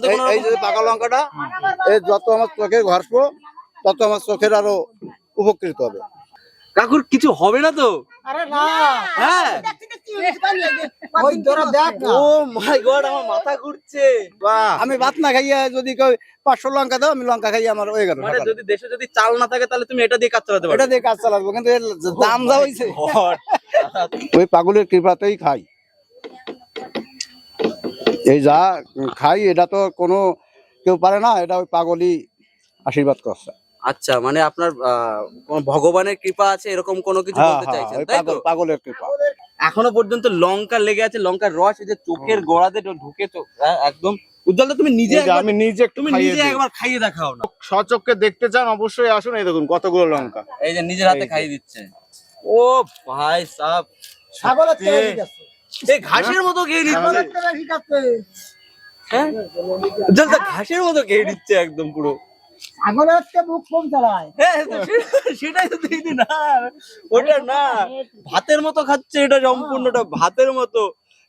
মধ্যে এই যে পাকা লঙ্কাটা এই যত আমার চোখে ঘষবো তত আমার চোখের আরও উপকৃত হবে। কাকুর কিছু হবে না তো? আরে না। হ্যাঁ। ওই তোরা দেখ ও মাই গড আমার মাথা ঘুরছে। বাহ। আমি ভাত না খাইয়া যদি পাঁচশো লঙ্কা দাও আমি লঙ্কা খাইয়া আমার হয়ে গেল। মানে যদি দেশে যদি চাল না থাকে তাহলে তুমি এটা দিয়ে কাজ চালাতে পারো। এটা দিয়ে কাজ চালাবো কিন্তু দাম যা! ওই পাগলের কৃপাতেই খাই। এই যা খাই এটা তো কোনো কেউ পারে না এটা ওই পাগলই আশীর্বাদ করছে। আচ্ছা মানে আপনার আহ, ভগবানের কৃপা আছে এরকম কোনো কিছু হ্যাঁ বলতে হ্যাঁ চাইছেন তাই তো? পাগলের কৃপা। এখনও পর্যন্ত লঙ্কা লেগে আছে লঙ্কার রস এই যে চোখের গোড়াতে ঢুকে হ্যাঁ, একদম। উজ্জ্বল তুমি নিজে আমি নিজে তুমি নিজে একবার খাইয়ে দেখাও না। সচক্ষে দেখতে চান অবশ্যই আসুন এই দেখুন কতগুলো লঙ্কা। এই যে নিজের হাতে খাইয়ে দিচ্ছে। ও ভাই সাহ ছাগলের খাচ্ছে। এই ঘাসের মতো খেয়ে নিচ্ছে। ছাগলের থেকে হ্যাঁ? ঘাসের মতো খেয়ে নিচ্ছে একদম পুরো। মুখ কম চালায়। হ্যাঁ, সে- সেটাই তো দিদি না। ওটা না ভাতের মতো খাচ্ছে এটা সম্পূর্ণটা ভাতের মতো।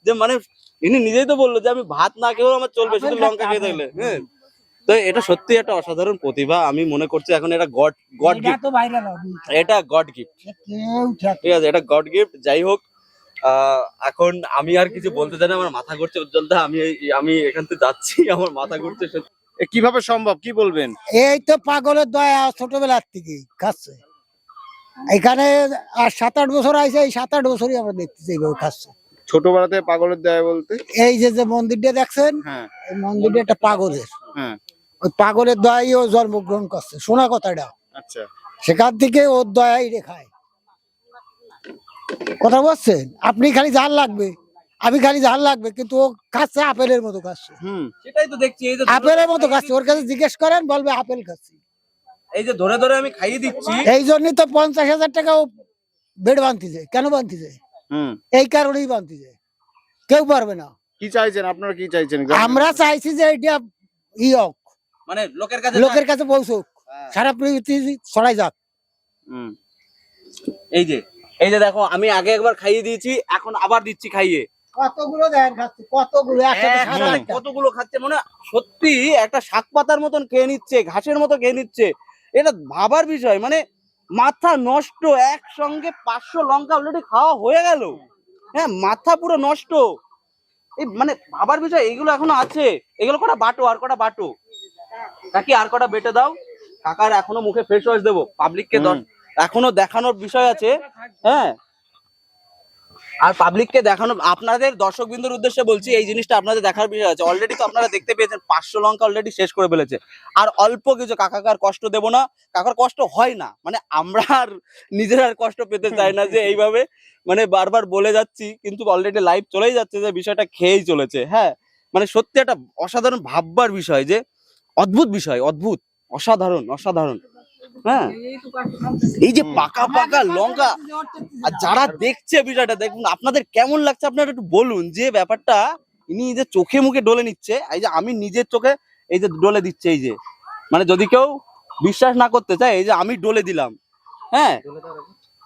যে মানে ইনি নিজেই তো বলল যে আমি ভাত না খেয়েও আমার চলবে শুধু লঙ্কা খেয়ে থাকলে। হ্যাঁ। তো এটা সত্যি একটা অসাধারণ প্রতিভা আমি মনে করছি এখন এটা গড গড গিফট তো এটা গড গিফট ঠিক আছে এটা গড গিফট যাই হোক এখন আমি আর কিছু বলতে চাই না আমার মাথা ঘুরছে উজ্জ্বলদা আমি এই- আমি এখান থেকে যাচ্ছি আমার মাথা ঘুরছে কীভাবে সম্ভব? কি বলবেন? এই তো পাগলের দয়া ছোটবেলার থেকে খাচ্ছে। এখানে আর সাত আট বছর আইছে এই সাত আট বছরই আমরা দেখতেছি এইভাবে খাচ্ছে। ছোটবেলাতে পাগলের দয়া বলতে? এই যে যে মন্দিরটা দেখছেন হ্যাঁ। এই মন্দিরটা একটা পাগলের। হ্যাঁ। ওই পাগলের দয়াই ও জন্মগ্রহণ করছে। শোনা কথাটা। আচ্ছা। সেখান থেকে ওর দয়াই রেখায়। কথা বলছেন? আপনি খালি ঝাল লাগবে। আমি খালি ঝাল লাগবে কিন্তু ও খাচ্ছে আপেলের মতো খাচ্ছে। সেটাই তো দেখছি এই যে আপেলের মতো খাচ্ছে। ওর কাছে জিজ্ঞেস করেন বলবে আপেল খাচ্ছি। এই যে ধরে ধরে আমি খাইয়ে দিচ্ছি। এই জন্যই তো পঞ্চাশ হাজার টাকা ও বেড বানতেছে। কেন বানতেছে? হুম। এই কারণেই বানতেছে। কেউ পারবে না। কি চাইছেন? আপনারা কি চাইছেন? আমরা চাইছি যে এটা ই হোক মানে লোকের কাছে লোকের কাছে পৌঁছুক। হ্যাঁ। সারা পৃথিবী ছড়াই যাক। হুম। এই যে এই যে দেখো আমি আগে একবার খাইয়ে দিয়েছি এখন আবার দিচ্ছি খাইয়ে। কতগুলো দেন খাচ্ছে? কতগুলো? খাচ্ছে? মানে সত্যি একটা শাক পাতার মতন খেয়ে নিচ্ছে ঘাসের মতো খেয়ে নিচ্ছে। এটা ভাবার বিষয় মানে মাথা নষ্ট একসঙ্গে পাঁচশো লঙ্কা অলরেডি খাওয়া হয়ে গেল। হ্যাঁ মাথা পুরো নষ্ট। এই মানে ভাবার বিষয় এগুলো এখনও আছে। এগুলো কটা বাটো আর কটা বাটো? কাকি আর কটা বেটে দাও। কাকার এখনও মুখে ফেস ওয়াশ দেবো। পাবলিককে হুম। এখনও দেখানোর বিষয় আছে হ্যাঁ। আর পাবলিককে দেখানো, আপনাদের দর্শক বিন্দুর উদ্দেশ্যে বলছি, এই জিনিসটা আপনাদের দেখার বিষয় আছে। অলরেডি তো আপনারা দেখতে পেয়েছেন, পাঁচশো লঙ্কা অলরেডি শেষ করে ফেলেছে। আর অল্প কিছু কাকাকার কষ্ট দেব না, কাকার কষ্ট হয় না। মানে আমরা আর নিজের আর কষ্ট পেতে চাই না যে এইভাবে মানে বারবার বলে যাচ্ছি, কিন্তু অলরেডি লাইভ চলেই যাচ্ছে যে বিষয়টা খেয়েই চলেছে হ্যাঁ। মানে সত্যি একটা অসাধারণ ভাববার বিষয় যে, অদ্ভুত বিষয়, অদ্ভুত, অসাধারণ অসাধারণ। হ্যাঁ। এই যে পাকা পাকা লঙ্কা আর যারা দেখছে বিষয়টা দেখুন আপনাদের কেমন লাগছে আপনারা একটু বলুন যে ব্যাপারটা ইনি যে চোখে মুখে ডলে নিচ্ছে এই যে আমি নিজের চোখে এই যে ডলে দিচ্ছে এই যে। মানে যদি কেউ বিশ্বাস না করতে চায় এই যে আমি ডলে দিলাম হ্যাঁ।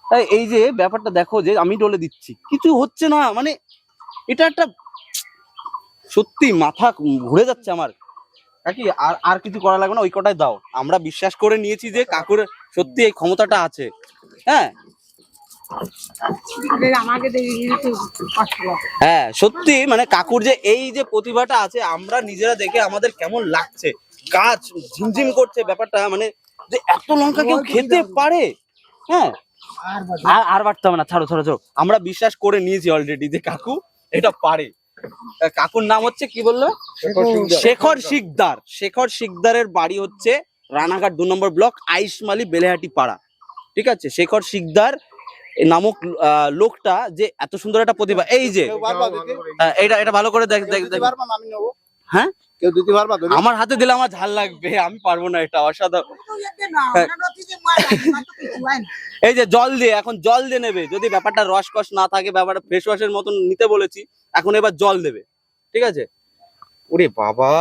তাই এই যে ব্যাপারটা দেখো যে আমি ডলে দিচ্ছি কিছু হচ্ছে না মানে এটা একটা সত্যি মাথা ঘুরে যাচ্ছে আমার। কাকি আর আর কিছু করা লাগবে না ওই কটাই দাও। আমরা বিশ্বাস করে নিয়েছি যে কাকুর সত্যি এই ক্ষমতাটা আছে। হ্যাঁ? হ্যাঁ সত্যি মানে কাকুর যে এই যে প্রতিভাটা আছে আমরা নিজেরা দেখে আমাদের কেমন লাগছে। গাছ ঝিমঝিম করছে ব্যাপারটা মানে যে এত লঙ্কা কেউ খেতে পারে। হ্যাঁ? আর আর বাড়তে হবে না ছাড়ো ছাড়ো ছাড়ো। আমরা বিশ্বাস করে নিয়েছি অলরেডি যে কাকু এটা পারে। কাকুর নাম হচ্ছে কি বলল? শেখর শিকদার। শেখর শিকদারের বাড়ি হচ্ছে রানাঘাট দু নম্বর ব্লক আইসমালি বেলেহাটি পাড়া। ঠিক আছে? শেখর শিকদার নামক আহ, লোকটা যে এত সুন্দর একটা প্রতিভা। এই যে এটা এটা ভালো করে দেখ দেখ দেখ। আমি নেব। হ্যাঁ? কেউ দিতে পারবা? আমার হাতে দিলে আমার ঝাল লাগবে আমি পারব না এটা অসাধারণ। এই যে জল দিয়ে এখন জল দিয়ে নেবে যদি ব্যাপারটা রসকস না থাকে ব্যাপারটা ফেস ওয়াশের মতন নিতে বলেছি এখন এবার জল দেবে ঠিক আছে? ওরে বাবা!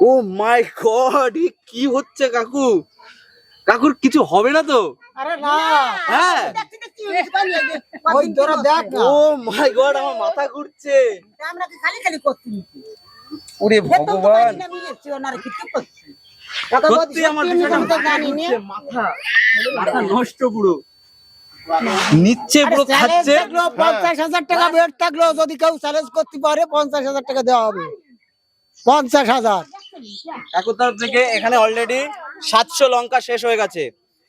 ও মাই গড কি হচ্ছে কাকু? কাকুর কিছু হবে না তো? আরে না। হ্যাঁ। ওই তোরা দেখ না। ও মাই গড আমার মাথা ঘুরছে। আমরা কি খালি খালি করছি ওরে ভগবান। সত্যি সত্যি আমার বিষয়টা মাথায় ঢুকছে, মাথা মাথা নষ্ট পুরো। নিচ্ছে পুরো খাচ্ছে। পঞ্চাশ হাজার টাকা বেড থাকল যদি কেউ চ্যালেঞ্জ করতে পারে পঞ্চাশ হাজার টাকা দেওয়া হবে। পঞ্চাশ হাজার। কাকুর তরফ থেকে এখানে অলরেডি সাতশো লঙ্কা শেষ হয়ে গেছে।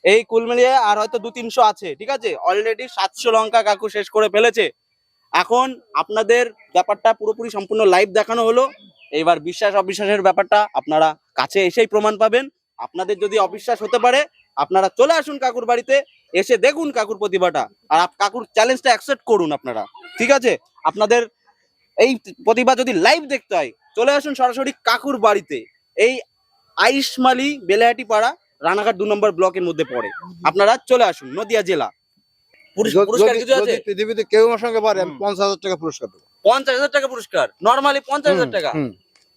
এই কুল মিলিয়ে আর হয়তো দু তিনশো আছে, ঠিক আছে? অলরেডি সাতশো লঙ্কা কাকু শেষ করে ফেলেছে। এখন আপনাদের ব্যাপারটা পুরোপুরি সম্পূর্ণ লাইভ দেখানো হলো। এবার বিশ্বাস অবিশ্বাসের ব্যাপারটা আপনারা কাছে এসেই প্রমাণ পাবেন। আপনাদের যদি অবিশ্বাস হতে পারে, আপনারা চলে আসুন কাকুর বাড়িতে, এসে দেখুন কাকুর প্রতিভাটা। আর কাকুর চ্যালেঞ্জটা অ্যাকসেপ্ট করুন আপনারা, ঠিক আছে? আপনাদের এই প্রতিভা যদি লাইভ দেখতে হয় চলে আসুন সরাসরি কাকুর বাড়িতে। এই আইসমালি বেলাহাটি পাড়া রানাঘাট দু নম্বর ব্লকের মধ্যে পড়ে। আপনারা চলে আসুন নদিয়া জেলা। পৃথিবীতে কেউ আমার সঙ্গে পারে আমি পঞ্চাশ হাজার টাকা পুরস্কার দেবো। পঞ্চাশ হাজার টাকা পুরস্কার? নর্মালি পঞ্চাশ হাজার টাকা?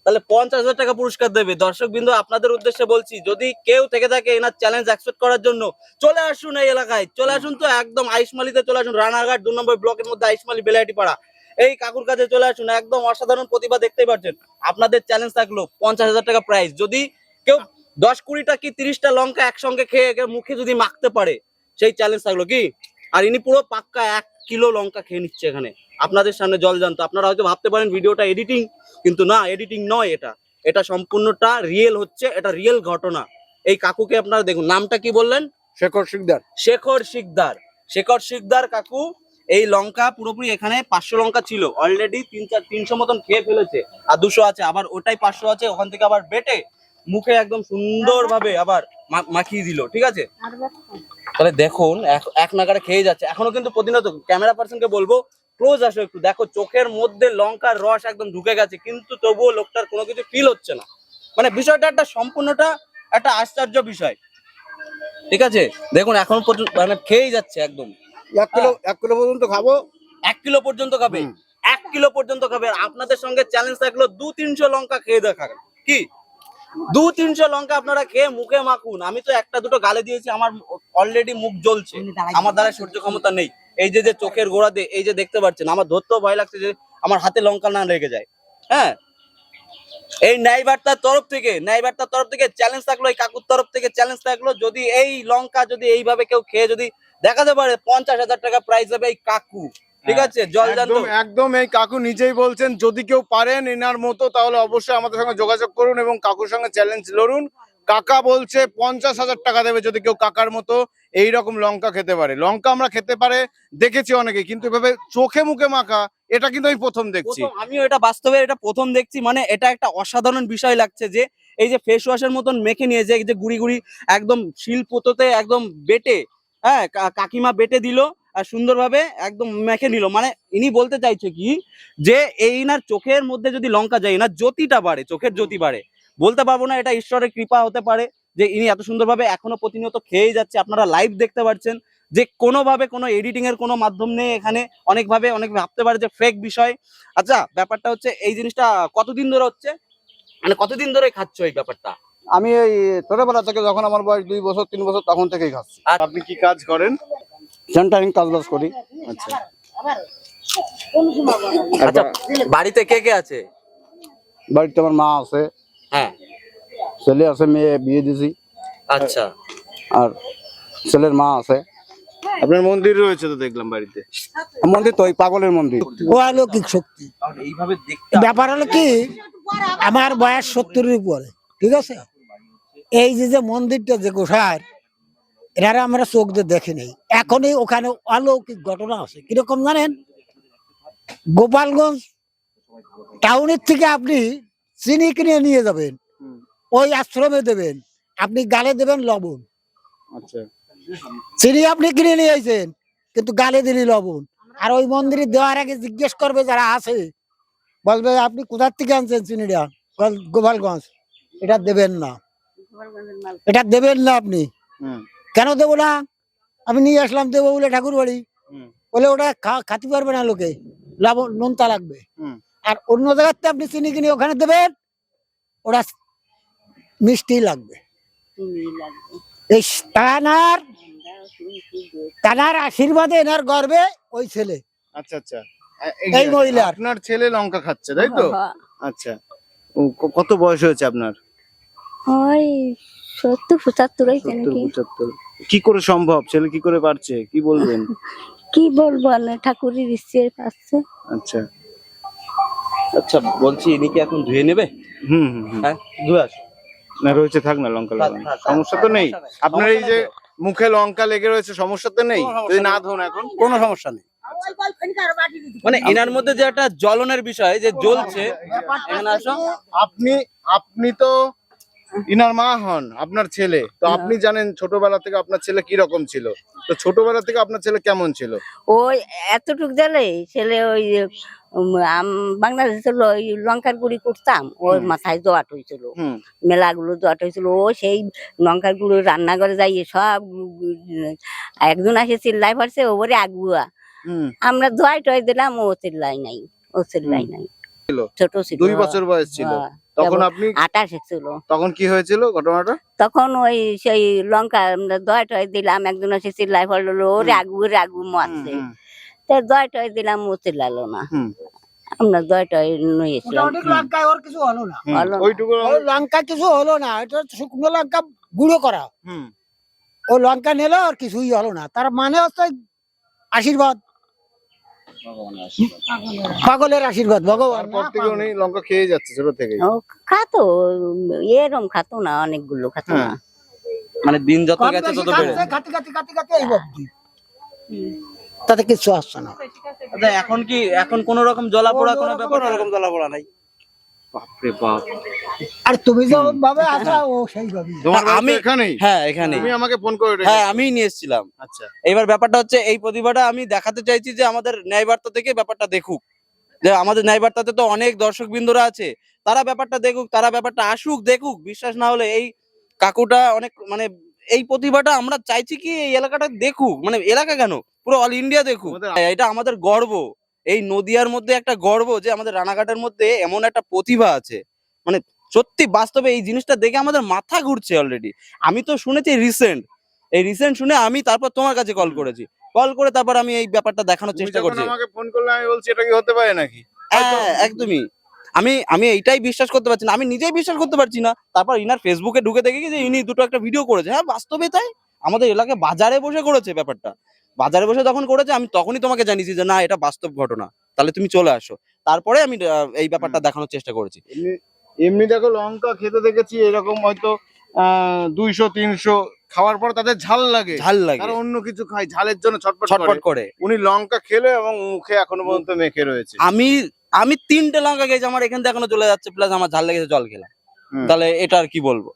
তাহলে পঞ্চাশ হাজার টাকা পুরস্কার দেবে। দর্শক বিন্দু আপনাদের উদ্দেশ্যে বলছি যদি কেউ থেকে থাকে এনার চ্যালেঞ্জ অ্যাকসেপ্ট করার জন্য চলে আসুন এই এলাকায়। চলে আসুন তো একদম আইসমালিতে চলে আসুন। রানাঘাট দু নম্বর ব্লকের মধ্যে আইসমালি বেলাহাটি পাড়া এই কাকুর কাছে চলে আসুন একদম অসাধারণ প্রতিভা দেখতেই পাচ্ছেন। আপনাদের চ্যালেঞ্জ থাকল পঞ্চাশ হাজার টাকা প্রাইস যদি কেউ দশ কুড়িটা কি তিরিশটা লঙ্কা একসঙ্গে খেয়ে মুখে যদি মাখতে পারে সেই চ্যালেঞ্জ থাকল কি? আর ইনি পুরো পাক্কা এক কিলো লঙ্কা খেয়ে নিচ্ছে এখানে। আপনাদের সামনে জল জানতো আপনারা হয়তো ভাবতে পারেন ভিডিওটা এডিটিং কিন্তু না এডিটিং নয় এটা। এটা সম্পূর্ণটা রিয়েল হচ্ছে এটা রিয়েল ঘটনা। এই কাকুকে আপনারা দেখুন নামটা কি বললেন? শেখর শিকদার। শেখর শিকদার। শেখর শিকদার কাকু এই লঙ্কা পুরোপুরি এখানে পাঁচশো লঙ্কা ছিল। অলরেডি তিন চার, তিনশো মতন খেয়ে ফেলেছে। আর দুশো আছে, আবার ওটাই পাঁচশো আছে, ওখান থেকে আবার বেটে মুখে একদম সুন্দরভাবে আবার মাখিয়ে দিল, ঠিক আছে? তাহলে দেখুন, এক- নাগারে খেয়ে যাচ্ছে। এখনও কিন্তু প্রতিনিয়ত ক্যামেরা পার্সনকে বলব ক্লোজ আসো একটু। দেখো, চোখের মধ্যে লঙ্কার রস একদম ঢুকে গেছে, কিন্তু তবুও লোকটার কোনো কিছু ফিল হচ্ছে না। মানে বিষয়টা একটা সম্পূর্ণটা একটা আশ্চর্য বিষয়। ঠিক আছে? দেখুন, এখন পর্যন্ত মানে খেয়েই যাচ্ছে একদম। এক কিলো এক কিলো পর্যন্ত খাব। এক কিলো পর্যন্ত খাবে। এক কিলো পর্যন্ত খাবে। আপনাদের সঙ্গে চ্যালেঞ্জ থাকল দু তিনশো লঙ্কা খেয়ে দেখাবেন কি? দু তিনশো লঙ্কা আপনারা খেয়ে মুখে মাখুন। আমি তো একটা দুটো গালে দিয়েছি আমার অলরেডি মুখ জ্বলছে। আমার দ্বারা সহ্য ক্ষমতা নেই। এই যে যে চোখের গোড়াতে এই যে দেখতে পাচ্ছেন আমার ধরতেও ভয় লাগছে যে আমার হাতে লঙ্কা না লেগে যায়। হ্যাঁ? এই ন্যায় বার্তার তরফ থেকে ন্যায় বার্তার তরফ থেকে চ্যালেঞ্জ থাকল এই কাকুর তরফ থেকে চ্যালেঞ্জ থাকল। যদি এই লঙ্কা যদি এইভাবে কেউ খেয়ে যদি দেখাতে পারে পঞ্চাশ হাজার টাকা প্রাইস হবে এই কাকু। ঠিক আছে? জল একদম এই কাকু নিজেই বলছেন যদি কেউ পারেন এনার মতো তাহলে অবশ্যই আমাদের সঙ্গে যোগাযোগ করুন এবং কাকুর সঙ্গে চ্যালেঞ্জ লড়ুন। কাকা বলছে পঞ্চাশ হাজার টাকা দেবে যদি কেউ কাকার মতো এই রকম লঙ্কা খেতে পারে। লঙ্কা আমরা খেতে পারে দেখেছি অনেকে কিন্তু এভাবে চোখে মুখে মাখা এটা কিন্তু আমি প্রথম দেখছি। আমিও এটা বাস্তবে এটা প্রথম দেখছি মানে এটা একটা অসাধারণ বিষয় লাগছে যে এই যে ফেস ওয়াশের মতন মেখে নিয়ে যে গুড়ি গুড়ি একদম শিল পোতোতে একদম বেটে হ্যাঁ কাকিমা বেটে দিল আর সুন্দরভাবে একদম মেখে নিল। মানে ইনি বলতে চাইছে কি যে, এই না চোখের মধ্যে যদি লঙ্কা যায় না জ্যোতিটা বাড়ে, চোখের জ্যোতি বাড়ে। বলতে পারব না এটা ঈশ্বরের কৃপা হতে পারে যে, ইনি এত সুন্দরভাবে এখনও প্রতিনিয়ত খেয়েই যাচ্ছে। আপনারা লাইভ দেখতে পাচ্ছেন যে, কোনোভাবে কোনো এডিটিং এর কোনো মাধ্যম নেই এখানে। অনেকভাবে, অনেক ভাবতে পারে যে ফেক বিষয়। আচ্ছা ব্যাপারটা হচ্ছে এই জিনিসটা কতদিন ধরে হচ্ছে? মানে কতদিন ধরে খাচ্ছ এই ব্যাপারটা? আমি এই ছোটবেলা থেকে যখন আমার বয়স দুই বছর তিন বছর তখন থেকেই খাচ্ছি। আপনি কি কাজ করেন? সেন্টারিং কাজ বাজ করি। আচ্ছা। আচ্ছা বাড়িতে কে কে আছে? বাড়িতে আমার মা আছে হ্যাঁ। ছেলে আছে মেয়ে বিয়ে দিছি। আচ্ছা। আর ছেলের মা আছে। আপনার মন্দির রয়েছে তো দেখলাম বাড়িতে? মন্দির তো ওই পাগলের মন্দির। ও অলৌকিক শক্তি। এইভাবে দেখতে ব্যাপার হলো কি আমার বয়স সত্তরের উপরে ঠিক আছে? এই যে যে মন্দিরটা যে গোসার এনারা আমরা চোখ দিয়ে দেখি নেই। এখনই ওখানে অলৌকিক ঘটনা আছে। কীরকম জানেন? গোপালগঞ্জ টাউনের থেকে আপনি চিনি কিনে নিয়ে যাবেন ওই আশ্রমে দেবেন আপনি গালে দেবেন লবণ। আচ্ছা। চিনি আপনি কিনে নিয়ে আইছেন কিন্তু গালে দিলি লবণ। আর ওই মন্দিরে দেওয়ার আগে জিজ্ঞেস করবে যারা আছে বলবে আপনি কোথার থেকে আনছেন চিনিটা? গোপালগঞ্জ। এটা দেবেন না। এটা দেবেন না আপনি। হুম। কেন দেবো না? আমি নিয়ে আসলাম দেবো বলে ঠাকুর বাড়ি। বলে ওটা খা- খাতে পারবে না লোকে। লবণ নোনতা লাগবে। হুম। আর অন্য জায়গাতে আপনি চিনি কিনে ওখানে দেবেন ওরা মিষ্টি লাগবে। এই তানার তানার আশীর্বাদে এনার গর্বে ওই ছেলে। আচ্ছা আচ্ছা। এই মহিলার। আপনার ছেলে লঙ্কা খাচ্ছে তাই তো? আচ্ছা। কত বয়স হয়েছে আপনার? ওই সত্তর পঁচাত্তর হয়েছে সত্তর নাকি? পঁচাত্তর। কি করে সম্ভব? ছেলে কি করে পারছে? কি বলবেন? কি বলব আর ঠাকুরের ইচ্ছে পাচ্ছে আচ্ছা। আচ্ছা বলছি ইনি কি এখন ধুয়ে নেবে? হুম হুম। হ্যাঁ ধুয়ে আসো না রয়েছে থাক না লঙ্কা লাগানো। সমস্যা তো নেই। আপনার এই যে মুখে লঙ্কা লেগে রয়েছে সমস্যা তো নেই। যদি না ধোন এখন কোনো সমস্যা নেই। মানে এনার মধ্যে যে একটা জ্বলনের বিষয় যে জ্বলছে এখানে আসো আপনি আপনি তো ইনার মা হন আপনার ছেলে। তো আপনি জানেন ছোটবেলা থেকে আপনার ছেলে কি রকম ছিল। তো ছোটবেলা থেকে আপনার ছেলে কেমন ছিল? ওই এতটুক জালে ছেলে ওই উম, আম- বাংলাদেশে ল- ওই লঙ্কার গুঁড়ি করতাম। ওর মাথায় জোয়াট হয়েছিল হুম। মেলাগুলো জোয়াট হয়েছিল ও সেই লঙ্কার গুঁড়ো রান্নাঘরে যাইয়ে সব উম, একজন আসে চিল্লাই পারছে ওপরে আগুয়া। হুম। আমরা দোয়াই টয় দিলাম ও চিল্লাই নাই। ও চিল্লাই নাই। ছিল? ছোট ছিল। দুই বছর বয়স ছিল। হ্যাঁ, তখন আপনি আটাশ ছিল তখন কি হয়েছিল ঘটনাটা? তখন ওই সেই লঙ্কা দয় টয় দিলাম একজন এসে চিল্লাই পড়ল ওরে। আগু রে আগু মারছে। তো দয় টয় দিলাম ও চিল্লালো না। আমরা দয় টয় নিয়েছিলাম মোটামুটি লঙ্কায় ওর কিছু হলো না। ওইটুকু লঙ্কা কিছু হলো না এটা শুকনো লঙ্কা গুঁড়ো করা। হুম। ও লঙ্কা নিলো আর কিছুই হলো না। তার মানে হচ্ছে আশীর্বাদ। পাগলের আশীর্বাদ ভগবান। তারপর থেকে উনি লঙ্কা খেয়ে যাচ্ছে ছোট থেকে খাতো এরম খাতো না অনেকগুলো খাতো না। হ্যাঁ। মানে দিন যত গেছে তত বেড়ে। খাতে খাতে খাতে খাতে এই অবধি। তাতে কিছু আসছে না। আচ্ছা, এখন কি এখন কোন রকম জলা পোড়া কোনো ব্যাপার? কোনো রকম জলা পোড়া নাই। বাপরে বাপ। আর তুমি যেমন ভাবে আসা ও সেইভাবে তোমার আমি- এখানেই? হ্যাঁ এখানে তুমি আমাকে ফোন করে রেখেছো। হ্যাঁ আমিই নিয়ে এসেছিলাম। আচ্ছা। এইবার ব্যাপারটা হচ্ছে এই প্রতিভাটা আমি দেখাতে চাইছি যে আমাদের ন্যায় বার্তা থেকে ব্যাপারটা দেখুক। যে আমাদের ন্যায় বার্তাতে তো অনেক দর্শক বিন্দুরা আছে। তারা ব্যাপারটা দেখুক তারা ব্যাপারটা আসুক দেখুক। বিশ্বাস না হলে এই কাকুটা অনেক মানে এই প্রতিভাটা আমরা চাইছি কি এই এলাকাটা দেখুক। মানে এলাকা কেন? পুরো অল ইন্ডিয়া দেখুক। আমাদের- এটা আমাদের গর্ব। এই নদিয়ার মধ্যে একটা গর্ব যে আমাদের রানাঘাটের মধ্যে এমন একটা প্রতিভা আছে। মানে সত্যি বাস্তবে এই জিনিসটা দেখে আমাদের মাথা ঘুরছে অলরেডি আমি তো শুনেছি রিসেন্ট এই রিসেন্ট শুনে আমি তারপর তোমার কাছে কল করেছি। কল করে তারপর আমি এই ব্যাপারটা দেখানোর চেষ্টা করছি। আমাকে ফোন করলে আমি বলছি এটা কি হতে পারে নাকি? হ্যাঁ একদমই। আমি আমি এইটাই বিশ্বাস করতে পারছি না। আমি নিজেই বিশ্বাস করতে পারছি না। তারপর ইনার ফেসবুকে ঢুকে দেখি যে ইনি দুটো একটা ভিডিও করেছে। হ্যাঁ বাস্তবে তাই। আমাদের এলাকায় বাজারে বসে করেছে ব্যাপারটা। বাজারে বসে যখন করেছে আমি তখনই তোমাকে জানিয়েছি যে না এটা বাস্তব ঘটনা। তাহলে তুমি চলে আসো। তারপরে আমি এই ব্যাপারটা দেখানোর চেষ্টা করেছি। এমনি দেখো লঙ্কা খেতে দেখেছি এরকম হয়তো দুইশো তিনশো খাওয়ার পর তাদের ঝাল লাগে। ঝাল লাগে। তারা অন্য কিছু খায় ঝালের জন্য ছটপট করে। করে। উনি লঙ্কা খেলে এবং মুখে এখনও পর্যন্ত মেখে রয়েছে। আমি আমি তিনটে লঙ্কা খেয়েছি আমার এখান থেকে এখনও চলে যাচ্ছে প্লাস আমার ঝাল লেগেছে জল খেলাম। তাহলে এটা আর কি বলব?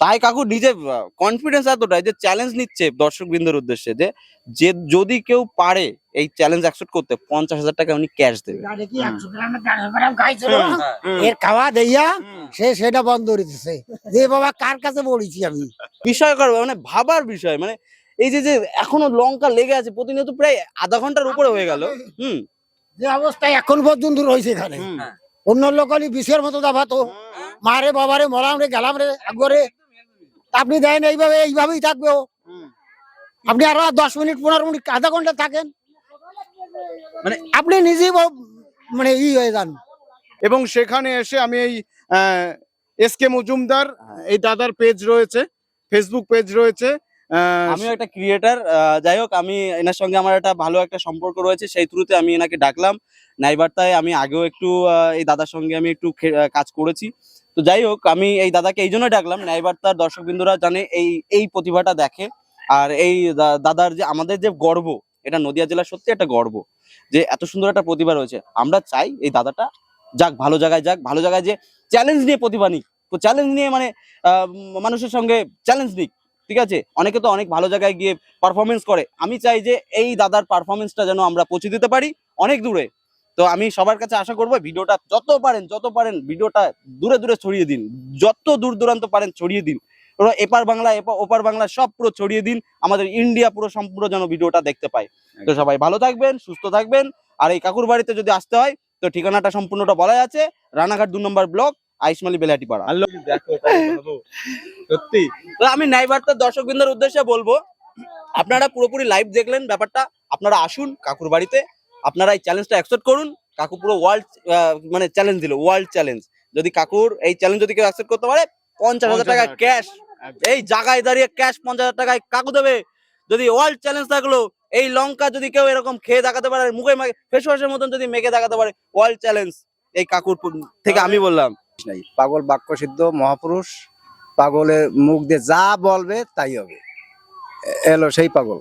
তাই কাকু নিজে কনফিডেন্স এতটাই যে চ্যালেঞ্জ নিচ্ছে দর্শক বৃন্দের উদ্দেশ্যে যে যে যদি কেউ পারে এই চ্যালেঞ্জ অ্যাকসেপ্ট করতে পঞ্চাশ হাজার টাকা উনি ক্যাশ দেবে। এর খাওয়া দেইয়া সে সেটা বন্ধ করে দিচ্ছে যে বাবা কার কাছে পড়েছি আমি? বিষয়কর মানে ভাবার বিষয় মানে এই যে যে এখনও লঙ্কা লেগে আছে প্রতিনিয়ত প্রায় আধা ঘণ্টার উপরে হয়ে গেল। হুম। যে অবস্থায় এখন পর্যন্ত রয়েছে এখানে। অন্য লোক বিষের মতো দাবাতো। মারে বাবারে মরাম রে গেলাম রে একবারে আপনি দেন এইভাবে এইভাবেই থাকবে। ও। আপনি আরও দশ মিনিট পনেরো মিনিট আধা ঘণ্টা থাকেন। মানে আপনি নিজেই মানে ই হয়ে যান। এবং সেখানে এসে আমি এই এস কে মজুমদার এই দাদার পেজ রয়েছে ফেসবুক পেজ রয়েছে আহ, আমিও একটা ক্রিয়েটার যাই হোক আমি এনার সঙ্গে আমার একটা ভালো একটা সম্পর্ক রয়েছে সেই থ্রুতে আমি এনাকে ডাকলাম। নাইবার্তায় আমি আগেও একটু এই দাদার সঙ্গে আমি একটু খে- কাজ করেছি। তো যাই হোক, আমি এই দাদাকে এই জন্য ডাকলাম নাইবার্তার দর্শকবৃন্দরা জানে এই এই প্রতিভাটা দেখে। আর এই দাদার যে, আমাদের যে গর্ব, এটা নদিয়া জেলার সত্যি একটা গর্ব যে, এত সুন্দর একটা প্রতিভা রয়েছে। আমরা চাই এই দাদাটা যাক, ভালো জায়গায় যাক, ভালো জায়গায় যে চ্যালেঞ্জ নিয়ে প্রতিভা নিক। চ্যালেঞ্জ নিয়ে মানে মানুষের সঙ্গে চ্যালেঞ্জ নিক, ঠিক আছে? অনেকে তো অনেক ভালো জায়গায় গিয়ে পারফরমেন্স করে। আমি চাই যে, এই দাদার পারফরমেন্সটা যেন আমরা পৌঁছে দিতে পারি অনেক দূরে। তো আমি সবার কাছে আশা করব ভিডিওটা যত পারেন যত পারেন ভিডিওটা দূরে দূরে ছড়িয়ে দিন। যত দূর দূরান্ত পারেন ছড়িয়ে দিন। পুরো এপার বাংলা এপার ওপার বাংলা সব পুরো ছড়িয়ে দিন আমাদের ইন্ডিয়া পুরো সম্পূর্ণ যেন ভিডিওটা দেখতে পায়। তো সবাই ভালো থাকবেন সুস্থ থাকবেন। আর এই কাকুর বাড়িতে যদি আসতে হয় তো ঠিকানাটা সম্পূর্ণটা বলা আছে। রানাঘাট দু নম্বর ব্লক আইসমালি বেলাটি পাড়া সত্যি। তো আমি ন্যায়বার্তার দর্শকবৃন্দের উদ্দেশ্যে বলব আপনারা পুরোপুরি লাইভ দেখলেন ব্যাপারটা। আপনারা আসুন কাকুর বাড়িতে। আপনারা এই চ্যালেঞ্জটা অ্যাকসেপ্ট করুন। কাকু পুরো ওয়ার্ল্ড মানে চ্যালেঞ্জ দিল ওয়ার্ল্ড চ্যালেঞ্জ যদি কাকুর এই চ্যালেঞ্জ যদি কেউ অ্যাকসেপ্ট করতে পারে পঞ্চাশ হাজার টাকা ক্যাশ এই জায়গায় দাঁড়িয়ে ক্যাশ পঞ্চাশ হাজার টাকায় কাকু দেবে। যদি ওয়ার্ল্ড চ্যালেঞ্জ থাকল এই লঙ্কা যদি কেউ এরকম খেয়ে দেখাতে পারে মুখে মাখে ফেস ওয়াশের মতন যদি মেখে দেখাতে পারে ওয়ার্ল্ড চ্যালেঞ্জ এই কাকুর থেকে আমি বললাম পাগল বাক্য সিদ্ধ মহাপুরুষ। পাগলের মুখ দিয়ে যা বলবে তাই হবে। এলো সেই পাগল।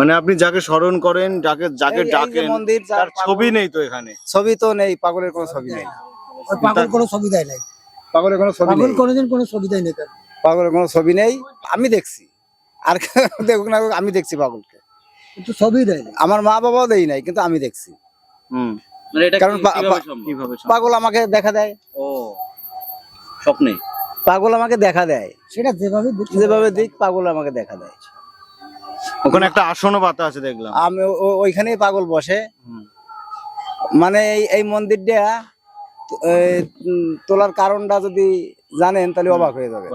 মানে আপনি যাকে স্মরণ করেন যাকে যাকে ডাকেন মন্দির তার ছবি নেই তো এখানে। ছবি তো নেই পাগলের কোনো ছবি নেই। পাগল কোনো ছবি দেয় নাই। পাগলের কোনো ছবি পাগল নেই। কোনোদিন কোনো ছবি দেয় নাই পাগলের কোনো ছবি নেই। আমি দেখছি। আর দেখুক না আমি দেখছি পাগলকে। কিন্তু ছবি দেয় নাই। আমার মা বাবাও দেই নাই কিন্তু আমি দেখছি। হুম। মানে কারণ? পাগল আমাকে দেখা দেয়। ও স্বপ্নে? পাগল আমাকে দেখা দেয়। সেটা যেভাবে যেভাবে দিক পাগল আমাকে দেখা দেয়। ওখানে একটা আসনও পাতা আছে দেখলাম। আমি ওইখানেই পাগল বসে। মানে এই এই মন্দিরটা তোলার কারণটা যদি জানেন তাহলে অবাক হয়ে যাবে।